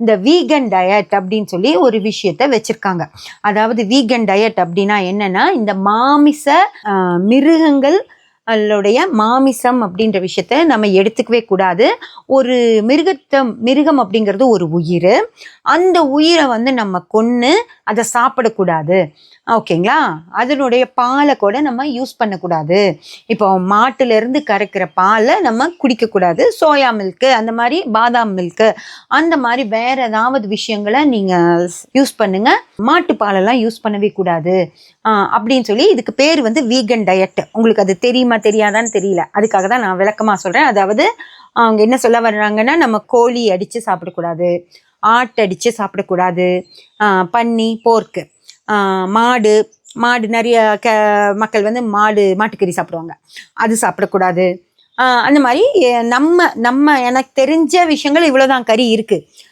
இந்த vegan diet அப்படின்னு சொல்லி ஒரு விஷயத்த வச்சுருக்காங்க. அதாவது வீகன் டயட் அப்படின்னா என்னென்னா இந்த மாமிச மிருகங்கள் அதனுடைய மாமிசம் அப்படின்ற விஷயத்த நம்ம எடுத்துக்கவே கூடாது. ஒரு மிருகத்தம் மிருகம் அப்படிங்கிறது ஒரு உயிர். அந்த உயிரை வந்து நம்ம கொன்று அதை சாப்பிடக்கூடாது. ஓகேங்களா? அதனுடைய பாலை கூட நம்ம யூஸ் பண்ணக்கூடாது. இப்போ மாட்டிலேருந்து கறக்கிற பாலை நம்ம குடிக்கக்கூடாது. சோயா மில்க்கு அந்த மாதிரி பாதாம் மில்க்கு அந்த மாதிரி வேற ஏதாவது விஷயங்களை நீங்கள் யூஸ் பண்ணுங்க. மாட்டு பாலெல்லாம் யூஸ் பண்ணவே கூடாது. அப்படின்னு சொல்லி இதுக்கு பேர் வந்து வீகன் டயட் உங்களுக்கு அது தெரியுமா? தெரியாதான்னு தெரியல. அதுக்காக தான் நான் விளக்கமாக சொல்கிறேன் அதாவது அவங்க என்ன சொல்ல வர்றாங்கன்னா நம்ம கோழி அடித்து சாப்பிடக்கூடாது ஆட்டு அடித்து சாப்பிடக்கூடாது பன்னி போர்க்கு மாடு மாடு நிறைய க மக்கள் வந்து மாடு மாட்டுக்கறி சாப்பிடுவாங்க. அது சாப்பிடக்கூடாது. அந்த மாதிரி நம்ம நம்ம எனக்கு தெரிஞ்ச விஷயங்கள் இவ்வளோதான் கறி இருக்குது